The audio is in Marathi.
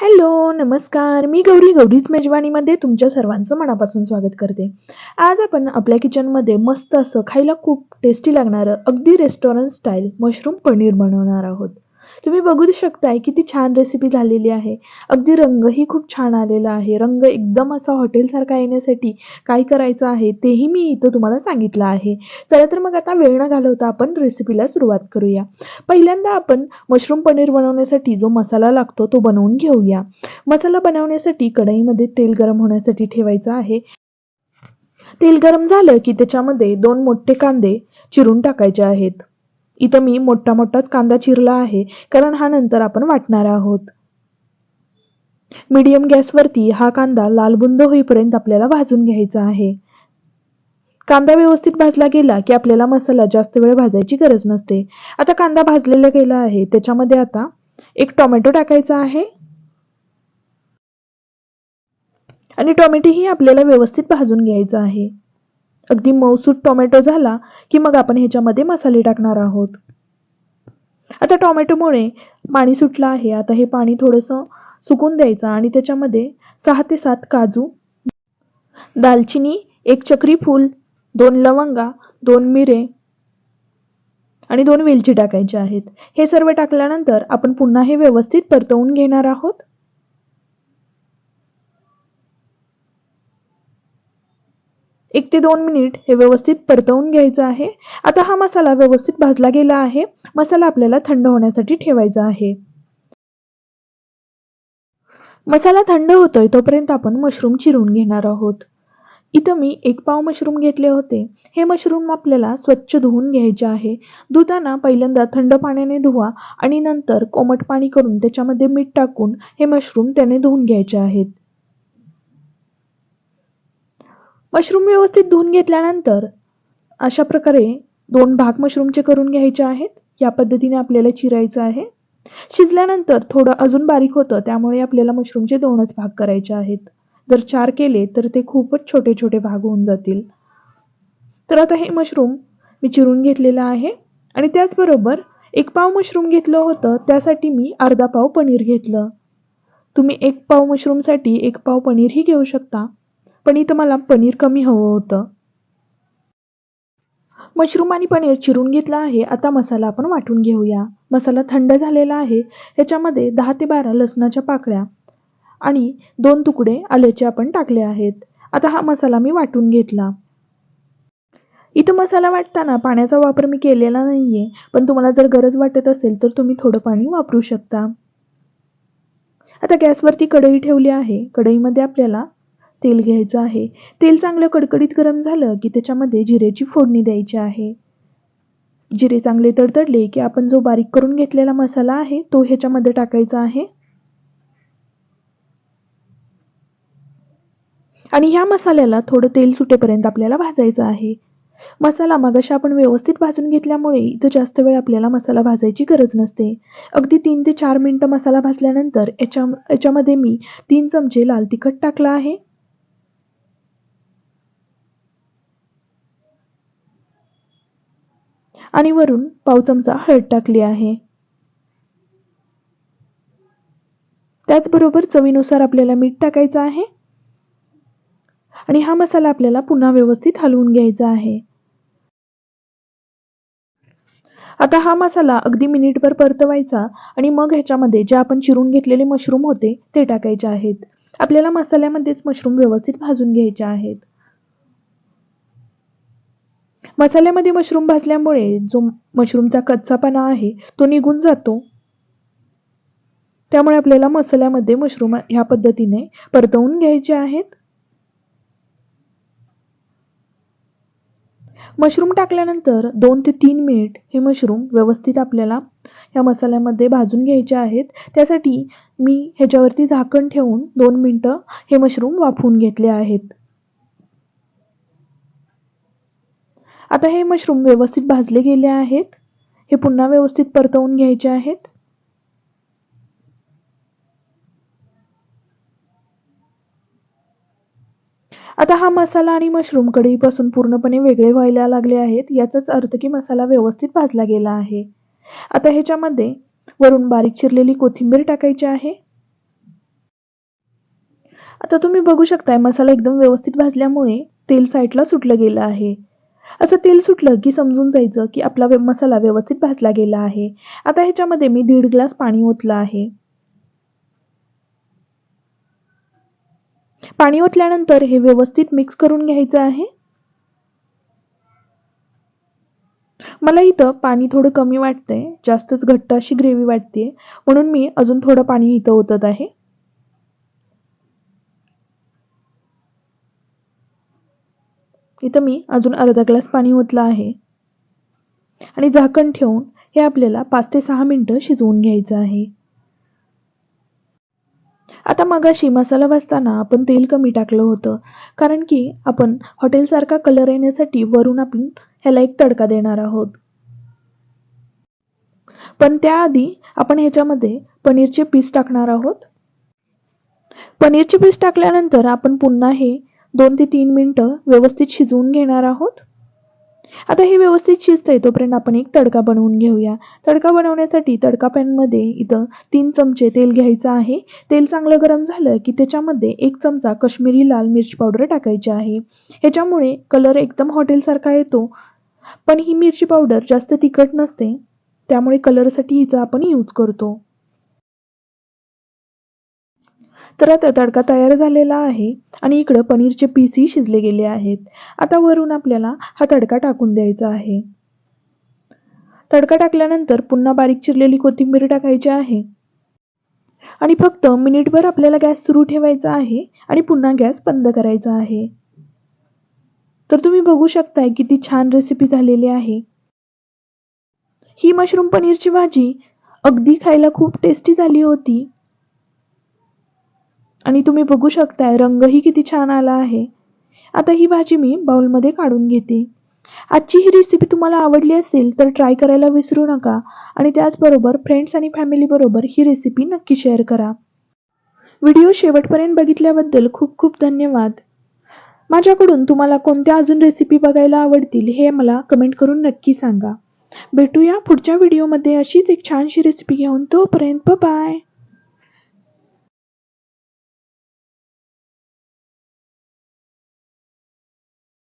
हॅलो नमस्कार. मी गौरी गौरीच मेजवानीमध्ये तुमच्या सर्वांचं मनापासून स्वागत करते. आज आपण आपल्या किचनमध्ये मस्त असं खायला खूप टेस्टी लागणारं अगदी रेस्टॉरंट स्टाईल मशरूम पनीर बनवणार आहोत. तुम्ही बघू शकताय किती छान रेसिपी झालेली आहे. अगदी रंगही खूप छान आलेला आहे. रंग एकदम असा हॉटेलसारखा येण्यासाठी काय करायचं आहे तेही मी इथं तुम्हाला सांगितलं आहे. चला तर मग आता वेळ न घालवता आपण रेसिपीला सुरुवात करूया. पहिल्यांदा आपण मशरूम पनीर बनवण्यासाठी जो मसाला लागतो तो बनवून घेऊया. मसाला बनवण्यासाठी कढईमध्ये तेल गरम होण्यासाठी ठेवायचं आहे. तेल गरम झालं की त्याच्यामध्ये दोन मोठे कांदे चिरून टाकायचे आहेत. इथं मी मोठा मोठाच कांदा चिरला आहे कारण हा नंतर आपण वाटणार आहोत. मीडियम गॅसवरती हा कांदा लालबुंद होईपर्यंत आपल्याला भाजून घ्यायचा आहे. कांदा व्यवस्थित भाजला गेला की आपल्याला मसाला जास्त वेळ भाजायची गरज नसते. आता कांदा भाजलेला गेला आहे त्याच्यामध्ये आता एक टोमॅटो टाकायचा आहे. आणि टोमॅटोही आपल्याला व्यवस्थित भाजून घ्यायचा आहे. अगदी मऊसूट टोमॅटो झाला की मग आपण ह्याच्यामध्ये मसाले टाकणार आहोत. आता टोमॅटोमुळे पाणी सुटलं आहे. आता हे पाणी थोडंसं सुकून द्यायचं आणि त्याच्यामध्ये सहा ते सात काजू दालचिनी एक चक्री फूल दोन लवंगा दोन मिरे आणि दोन वेलची टाकायचे आहेत. हे सर्व टाकल्यानंतर आपण पुन्हा हे व्यवस्थित परतवून घेणार आहोत. एक ते दोन मिनिट हे व्यवस्थित परतवून घ्यायचं आहे. आता हा मसाला व्यवस्थित भाजला गेला आहे. मसाला आपल्याला थंड होण्यासाठी ठेवायचा आहे. मसाला थंड होतोय तोपर्यंत आपण मशरूम चिरून घेणार आहोत. इथं मी एक पाव मशरूम घेतले होते. हे मशरूम आपल्याला स्वच्छ धुवून घ्यायचे आहे. धुताना पहिल्यांदा थंड पाण्याने धुवा आणि नंतर कोमट पाणी करून त्याच्यामध्ये मीठ टाकून हे मशरूम त्याने धुवून घ्यायचे आहेत. मशरूम व्यवस्थित धुवून घेतल्यानंतर अशा प्रकारे दोन भाग मशरूमचे करून घ्यायचे आहेत. या पद्धतीने आपल्याला चिरायचं आहे. शिजल्यानंतर थोडं अजून बारीक होतं त्यामुळे आपल्याला मशरूमचे दोनच भाग करायचे आहेत. जर चार केले तर ते खूपच छोटे छोटे भाग होऊन जातील. तर आता हे मशरूम मी चिरून घेतलेलं आहे आणि त्याचबरोबर एक पाव मशरूम घेतलं होतं त्यासाठी मी अर्धा पाव पनीर घेतलं. तुम्ही एक पाव मशरूमसाठी एक पाव पनीरही घेऊ शकता. पण इथं मला पनीर कमी हवं होतं. मशरूम आणि पनीर चिरून घेतलं आहे. आता मसाला आपण वाटून घेऊया. मसाला थंड झालेला आहे. ह्याच्यामध्ये दहा ते बारा लसणाच्या पाकळ्या आणि दोन तुकडे आल्याचे आपण टाकले आहेत. आता हा मसाला मी वाटून घेतला. इथं मसाला वाटताना पाण्याचा वापर मी केलेला नाही आहे पण तुम्हाला जर गरज वाटत असेल तर तुम्ही थोडं पाणी वापरू शकता. आता गॅसवरती कढई ठेवली आहे. कढईमध्ये आपल्याला तेल घ्यायचं आहे. तेल चांगलं कडकडीत गरम झालं की त्याच्यामध्ये जिरेची फोडणी द्यायची आहे. जिरे चांगले तडतडले की आपण जो बारीक करून घेतलेला मसाला आहे तो ह्याच्यामध्ये टाकायचा आहे. आणि ह्या मसाल्याला थोडं तेल सुटेपर्यंत आपल्याला भाजायचं आहे. मसाला मागाशी आपण व्यवस्थित भाजून घेतल्यामुळे इथं जास्त वेळ आपल्याला मसाला भाजायची गरज नसते. अगदी तीन ते चार मिनटं मसाला भाजल्यानंतर याच्या याच्यामध्ये मी तीन चमचे लाल तिखट टाकला आहे. आणि वरून पाव चमचा हळद टाकली आहे. त्याचबरोबर चवीनुसार आपल्याला मीठ टाकायचं आहे. आणि हा मसाला आपल्याला पुन्हा व्यवस्थित हलवून घ्यायचा आहे. आता हा मसाला अगदी मिनिटभर परतवायचा आणि मग ह्याच्यामध्ये जे आपण चिरून घेतलेले मशरूम होते ते टाकायचे आहेत. आपल्याला मसाल्यामध्येच मशरूम व्यवस्थित भाजून घ्यायचे आहेत. मसाल्यामध्ये मशरूम भाजल्यामुळे जो मशरूमचा कच्चापणा आहे तो निघून जातो. त्यामुळे आपल्याला मसाल्यामध्ये मशरूम ह्या पद्धतीने परतवून घ्यायचे आहेत. मशरूम टाकल्यानंतर दोन ते तीन मिनिट हे मशरूम व्यवस्थित आपल्याला या मसाल्यामध्ये भाजून घ्यायचे आहेत. त्यासाठी मी ह्याच्यावरती झाकण ठेवून दोन मिनटं हे मशरूम वाफवून घेतले आहेत. आता हे मशरूम व्यवस्थित भाजले गेले आहेत. हे पुन्हा व्यवस्थित परतवून घ्यायचे आहेत. आता हा मसाला आणि मशरूम कढईपासून पूर्णपणे वेगळे व्हायला लागले आहेत. याचाच अर्थ की मसाला व्यवस्थित भाजला गेला आहे. आता ह्याच्यामध्ये वरून बारीक चिरलेली कोथिंबीर टाकायची आहे. आता तुम्ही बघू शकताय मसाला एकदम व्यवस्थित भाजल्यामुळे तेल साईडला सुटलं गेलं आहे. असं तेल सुटलं की समजून जायचं की आपला मसाला व्यवस्थित भाजला गेला आहे. आता ह्याच्यामध्ये मी दीड ग्लास पाणी ओतलं आहे. पाणी ओतल्यानंतर हे व्यवस्थित मिक्स करून घ्यायचं आहे. मला इथं पाणी थोडं कमी वाटतंय जास्तच घट्ट अशी ग्रेव्ही वाटते म्हणून मी अजून थोडं पाणी इथं ओतत आहे. इथं मी अजून अर्धा ग्लास पाणी ओतलं आहे. आणि झाकण ठेवून हे आपल्याला पाच ते सहा मिनटं शिजवून घ्यायचं आहे. आता मगाशी मसाला भाजताना आपण तेल कमी टाकलं होतं कारण की आपण हॉटेलसारखा कलर येण्यासाठी वरून आपण ह्याला एक तडका देणार आहोत. पण त्याआधी आपण ह्याच्यामध्ये पनीरचे पीस टाकणार आहोत. पनीरचे पीस टाकल्यानंतर आपण पुन्हा हे दोन ते तीन मिनटं व्यवस्थित शिजवून घेणार आहोत. आता हे व्यवस्थित शिजतंय तोपर्यंत आपण एक तडका बनवून घेऊया. तडका बनवण्यासाठी तडका पॅनमध्ये इथं तीन चमचे तेल घ्यायचं आहे. तेल चांगलं गरम झालं की त्याच्यामध्ये एक चमचा कश्मीरी लाल मिरची पावडर टाकायची आहे. ह्याच्यामुळे कलर एकदम हॉटेलसारखा येतो. पण ही मिरची पावडर जास्त तिखट नसते त्यामुळे कलरसाठी हिचा आपण यूज करतो. तर आता तडका तयार झालेला आहे आणि इकडं पनीरचे पीसही शिजले गेले आहेत. आता वरून आपल्याला हा तडका टाकून द्यायचा आहे. तडका टाकल्यानंतर पुन्हा बारीक चिरलेली कोथिंबीर टाकायची आहे. आणि फक्त मिनिटभर आपल्याला गॅस सुरू ठेवायचा आहे आणि पुन्हा गॅस बंद करायचा आहे. तर तुम्ही बघू शकताय किती छान रेसिपी झालेली आहे. ही मशरूम पनीरची भाजी अगदी खायला खूप टेस्टी झाली होती. आणि तुम्ही बघू शकताय रंगही किती छान आला आहे. आता ही भाजी मी बाउलमध्ये काढून घेते. आजची ही रेसिपी तुम्हाला आवडली असेल तर ट्राय करायला विसरू नका आणि त्याचबरोबर फ्रेंड्स आणि फॅमिलीबरोबर ही रेसिपी नक्की शेअर करा. व्हिडिओ शेवटपर्यंत बघितल्याबद्दल खूप खूप धन्यवाद. माझ्याकडून तुम्हाला कोणत्या अजून रेसिपी बघायला आवडतील हे मला कमेंट करून नक्की सांगा. भेटूया पुढच्या व्हिडिओमध्ये अशीच एक छानशी रेसिपी घेऊन तोपर्यंत बाय